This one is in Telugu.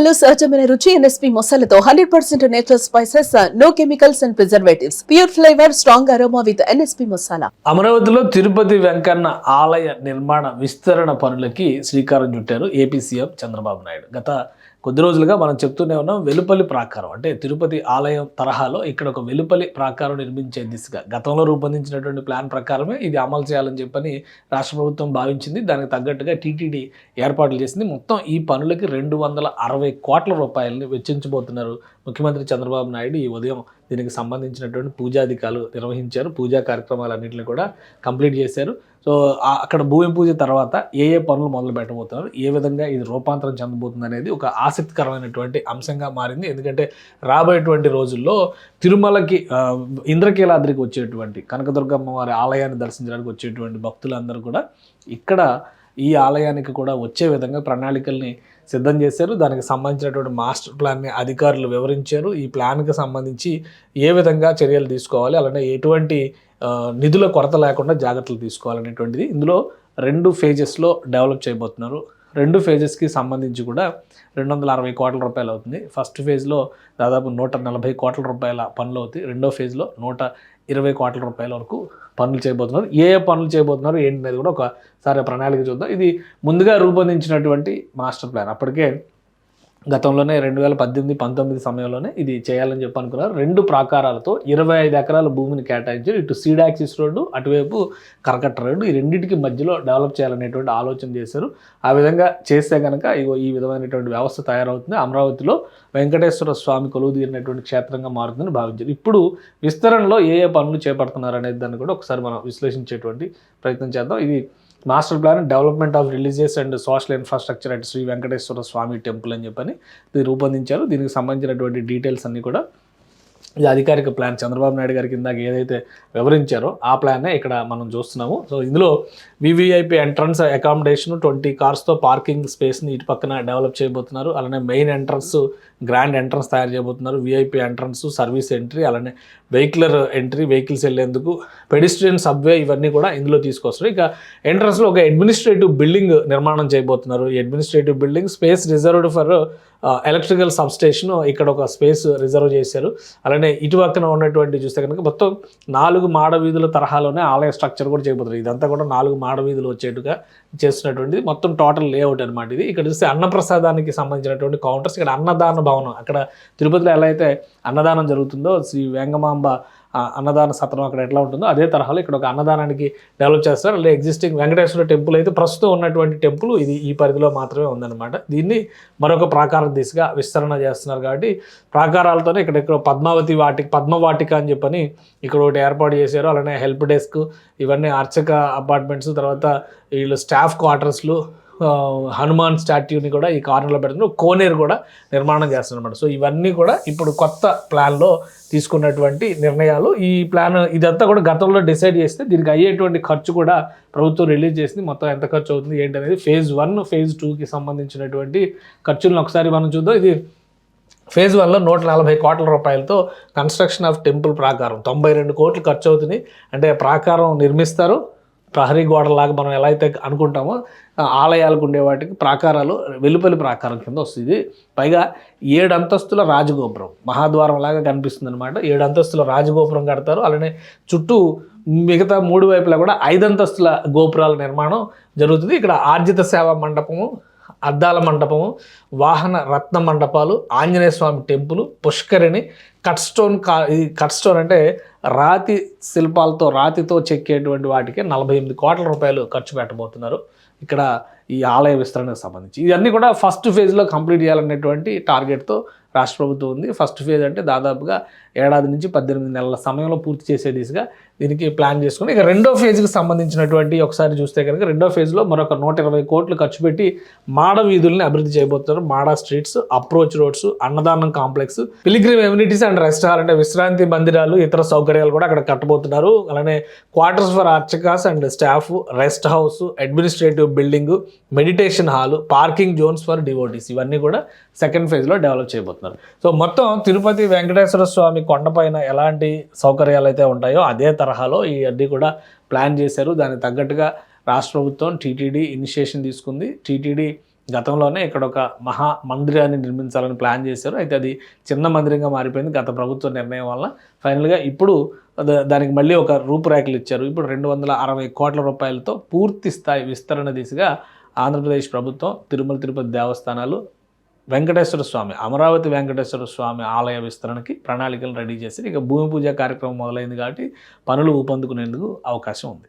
మసాలాలు సహజమైన రుచి ఎన్ఎస్పి మసాలాతో hundred percent natural spices no chemicals and preservatives. Pure flavour strong aroma with NSP masala. అమరావతిలో తిరుపతి వెంకన్న ఆలయ నిర్మాణ విస్తరణ పనులకి శ్రీకారం చుట్టారు ఏపీ సీఎం చంద్రబాబు నాయుడు. గత కొద్ది రోజులుగా మనం చెప్తూనే ఉన్నాం వెలుపలి ప్రాకారం. అంటే తిరుపతి ఆలయం తరహాలో ఇక్కడ ఒక వెలుపలి ప్రాకారం నిర్మించే దిశగా. గతంలో రూపొందించినటువంటి ప్లాన్ ప్రకారమే ఇది అమలు చేయాలని చెప్పని రాష్ట్ర ప్రభుత్వం భావించింది. దానికి తగ్గట్టుగా టీటీడీ ఏర్పాట్లు చేసింది. మొత్తం ఈ పనులకి రెండు వందల అరవై కోట్ల రూపాయలని వెచ్చించబోతున్నారు ముఖ్యమంత్రి చంద్రబాబు నాయుడు ఈ ఉదయం. దీనికి సంబంధించినటువంటి పూజాధికారులు నిర్వహించారు. పూజా కార్యక్రమాలన్నింటినీ కూడా కంప్లీట్ చేశారు. సో అక్కడ భూమి పూజ తర్వాత ఏ ఏ పనులు మొదలు పెట్టబోతున్నారు ఏ విధంగా ఇది రూపాంతరం చెందబోతుంది అనేది ఒక ఆసక్తికరమైనటువంటి అంశంగా మారింది. ఎందుకంటే రాబోయేటువంటి రోజుల్లో తిరుమలకి ఇంద్రకీలాద్రికి వచ్చేటువంటి కనకదుర్గమ్మ వారి ఆలయాన్ని దర్శించడానికి వచ్చేటువంటి భక్తులందరూ కూడా ఇక్కడ ఈ ఆలయానికి కూడా వచ్చే విధంగా ప్రణాళికల్ని సిద్ధం చేశారు. దానికి సంబంధించినటువంటి మాస్టర్ ప్లాన్ని అధికారులు వివరించారు. ఈ ప్లాన్కి సంబంధించి ఏ విధంగా చర్యలు తీసుకోవాలి అలానే ఎటువంటి నిధుల కొరత లేకుండా జాగ్రత్తలు తీసుకోవాలనేటువంటిది ఇందులో రెండు ఫేజెస్లో డెవలప్ చేయబోతున్నారు. రెండు ఫేజెస్కి సంబంధించి కూడా రెండు వందల అరవై కోట్ల రూపాయలు అవుతుంది. ఫస్ట్ ఫేజ్లో దాదాపు నూట నలభై కోట్ల రూపాయల పనులు అవుతాయి. రెండో ఫేజ్లో నూట ఇరవై కోట్ల రూపాయల వరకు పనులు చేయబోతున్నారు. ఏ ఏ పనులు చేయబోతున్నారు ఏంటి అనేది కూడా ఒకసారి ప్రణాళిక చూద్దాం. ఇది ముందుగా రూపొందించినటువంటి మాస్టర్ ప్లాన్. అప్పటికే గతంలోనే రెండు వేల పద్దెనిమిది పంతొమ్మిది సమయంలోనే ఇది చేయాలని చెప్పి అనుకున్నారు. రెండు ప్రాకారాలతో ఇరవై ఐదు ఎకరాల భూమిని కేటాయించారు. ఇటు సీడాక్సిస్ రోడ్డు అటువైపు కరకట్ట రోడ్డు ఈ రెండింటికి మధ్యలో డెవలప్ చేయాలనేటువంటి ఆలోచన చేశారు. ఆ విధంగా చేస్తే కనుక ఇగో ఈ విధమైనటువంటి వ్యవస్థ తయారవుతుంది. అమరావతిలో వెంకటేశ్వర స్వామి కొలువు తీరినటువంటి క్షేత్రంగా మారుతుందని భావించారు. ఇప్పుడు విస్తరణలో ఏ ఏ పనులు చేపడుతున్నారు అనేది దాన్ని కూడా ఒకసారి మనం విశ్లేషించేటువంటి ప్రయత్నం చేద్దాం. ఇది master plan development of religious and social infrastructure at Shri Venkateswara Swamy temple అని చెప్పని ఇది రూపొందించారు. దీనికి సంబంధించినటువంటి డీటెయిల్స్ అన్నీ కూడా ఇది అధికారిక ప్లాన్ చంద్రబాబు నాయుడు గారికి ఇందాక ఏదైతే వివరించారో ఆ ప్లాన్నే ఇక్కడ మనం చూస్తున్నాము. సో ఇందులో వివిఐపి ఎంట్రన్స్ అకామిడేషన్ ట్వంటీ కార్స్తో పార్కింగ్ స్పేస్ని ఇటు పక్కన డెవలప్ చేయబోతున్నారు. అలానే మెయిన్ ఎంట్రన్స్ గ్రాండ్ ఎంట్రన్స్ తయారు చేయబోతున్నారు. విఐపి ఎంట్రన్స్ సర్వీస్ ఎంట్రీ అలానే వెహికలర్ ఎంట్రీ వెహికల్స్ వెళ్ళేందుకు పెడిస్ట్రియన్ సబ్వే ఇవన్నీ కూడా ఇందులో తీసుకొస్తారు. ఇక ఎంట్రన్స్లో ఒక అడ్మినిస్ట్రేటివ్ బిల్డింగ్ నిర్మాణం చేయబోతున్నారు. ఈ administrative building space reserved for electrical substation ఇక్కడ ఒక స్పేస్ రిజర్వ్ చేశారు. అలానే ఇటు పక్కన ఉన్నటువంటి చూస్తే కనుక మొత్తం నాలుగు మాడ వీధుల తరహాలోనే ఆలయ స్ట్రక్చర్ కూడా చేయబోతున్నారు. ఇదంతా కూడా నాలుగు మాడ వీధులు వచ్చేట్టుగా చేస్తున్నటువంటిది. మొత్తం టోటల్ లేఅవుట్ అనమాట ఇది. ఇక్కడ చూస్తే అన్నప్రసాదానికి సంబంధించినటువంటి కౌంటర్స్ ఇక్కడ అన్నదాన భవనం. అక్కడ తిరుపతిలో ఎలా అయితే అన్నదానం జరుగుతుందో శ్రీ వెంగమాంబ అన్నదాన సత్రం అక్కడ ఎట్లా ఉంటుందో అదే తరహాలో ఇక్కడ ఒక అన్నదానానికి డెవలప్ చేస్తారు. అలాగే ఎగ్జిస్టింగ్ వెంకటేశ్వర టెంపుల్ అయితే ప్రస్తుతం ఉన్నటువంటి టెంపుల్ ఇది ఈ పరిధిలో మాత్రమే ఉందన్నమాట. దీన్ని మరొక ప్రాకార దిశగా విస్తరణ చేస్తున్నారు కాబట్టి ప్రాకారాలతోనే ఇక్కడ ఇక్కడ పద్మావతి వాటిక పద్మవాటిక అని చెప్పని ఇక్కడ ఒకటి ఏర్పాటు చేశారు. అలానే హెల్ప్ డెస్క్ ఇవన్నీ అర్చక అపార్ట్మెంట్స్ తర్వాత వీళ్ళు స్టాఫ్ క్వార్టర్స్లు హనుమాన్ స్టాట్యూని కూడా ఈ కార్నర్లో పెడుతున్నారు. కోనేరు కూడా నిర్మాణం చేస్తున్నమాట. సో ఇవన్నీ కూడా ఇప్పుడు కొత్త ప్లాన్లో తీసుకున్నటువంటి నిర్ణయాలు. ఈ ప్లాన్ ఇదంతా కూడా గతంలో డిసైడ్ చేస్తే దీనికి అయ్యేటువంటి ఖర్చు కూడా ప్రభుత్వం రిలీజ్ చేసింది. మొత్తం ఎంత ఖర్చు అవుతుంది ఏంటి అనేది ఫేజ్ వన్ ఫేజ్ టూకి సంబంధించినటువంటి ఖర్చులను ఒకసారి మనం చూద్దాం. ఇది ఫేజ్ వన్లో నూట నలభై కోట్ల రూపాయలతో కన్స్ట్రక్షన్ ఆఫ్ టెంపుల్ ప్రాకారం. తొంభై రెండు కోట్లు ఖర్చు అవుతుంది. అంటే ప్రాకారం నిర్మిస్తారు. ప్రహరీ గోడలాగా మనం ఎలా అయితే అనుకుంటామో ఆలయాలకు ఉండే వాటికి ప్రాకారాలు వెలుపలి ప్రాకారం కింద వస్తుంది. పైగా ఏడు అంతస్తుల రాజగోపురం మహాద్వారం లాగా కనిపిస్తుంది అనమాట ఏడు అంతస్తుల రాజగోపురం కడతారు. అలానే చుట్టూ మిగతా మూడు వైపులా కూడా ఐదు అంతస్తుల గోపురాల నిర్మాణం జరుగుతుంది. ఇక్కడ ఆర్జిత సేవా మండపము అద్దాల మండపము వాహన రత్న మండపాలు ఆంజనేయ స్వామి టెంపుల్ పుష్కరిణి కట్ స్టోన్ కా ఈ కట్ స్టోన్ అంటే రాతి శిల్పాలతో రాతితో చెక్కేటువంటి వాటికి నలభై ఎనిమిది కోట్ల రూపాయలు ఖర్చు పెట్టబోతున్నారు. ఇక్కడ ఈ ఆలయ విస్తరణకు సంబంధించి. ఇవన్నీ కూడా ఫస్ట్ ఫేజ్లో కంప్లీట్ చేయాలనేటువంటి టార్గెట్తో రాష్ట్ర ప్రభుత్వం ఉంది. ఫస్ట్ ఫేజ్ అంటే దాదాపుగా ఏడాది నుంచి పద్దెనిమిది నెలల సమయంలో పూర్తి చేసే దిశగా దీనికి ప్లాన్ చేసుకుని ఇక రెండో ఫేజ్కి సంబంధించినటువంటి ఒకసారి చూస్తే కనుక రెండో ఫేజ్లో మరొక నూట ఇరవై కోట్లు ఖర్చు పెట్టి మాడ వీధుల్ని అభివృద్ధి చేయబోతున్నారు. మాడా స్ట్రీట్స్ అప్రోచ్ రోడ్స్ అన్నదానం complex pilgrim amenities and restaurant విశ్రాంతి మందిరాలు ఇతర సౌకర్యాలు కూడా అక్కడ కట్టబోతున్నారు. అలానే quarters for అర్చకాస్ and staff rest house administrative building meditation hall parking zones for devotees ఇవన్నీ కూడా సెకండ్ ఫేజ్లో డెవలప్ చేయబోతున్నారు. సో మొత్తం తిరుపతి వెంకటేశ్వర స్వామి కొండపైన ఎలాంటి సౌకర్యాలు అయితే ఉంటాయో అదే తరహాలో ఈ అడ్డీ కూడా ప్లాన్ చేశారు. దానికి తగ్గట్టుగా రాష్ట్ర ప్రభుత్వం టీటీడీ ఇనిషియేషన్ తీసుకుంది. టీటీడీ గతంలోనే ఇక్కడ ఒక మహా మందిరాన్ని నిర్మించాలని ప్లాన్ చేశారు. అయితే అది చిన్న మందిరంగా మారిపోయింది గత ప్రభుత్వ నిర్ణయం వల్ల ఫైనల్గా ఇప్పుడు దానికి మళ్ళీ ఒక రూపురేఖలు ఇచ్చారు. ఇప్పుడు రెండు వందల అరవై కోట్ల రూపాయలతో పూర్తి స్థాయి విస్తరణ దిశగా ఆంధ్రప్రదేశ్ ప్రభుత్వం తిరుమల తిరుపతి దేవస్థానాలు వెంకటేశ్వర స్వామి అమరావతి వెంకటేశ్వర స్వామి ఆలయ విస్తరణకి ప్రణాళికలు రెడీ చేసి ఇక భూమి పూజ కార్యక్రమం మొదలైంది కాబట్టి పనులు ఊపందుకునేందుకు అవకాశం ఉంది.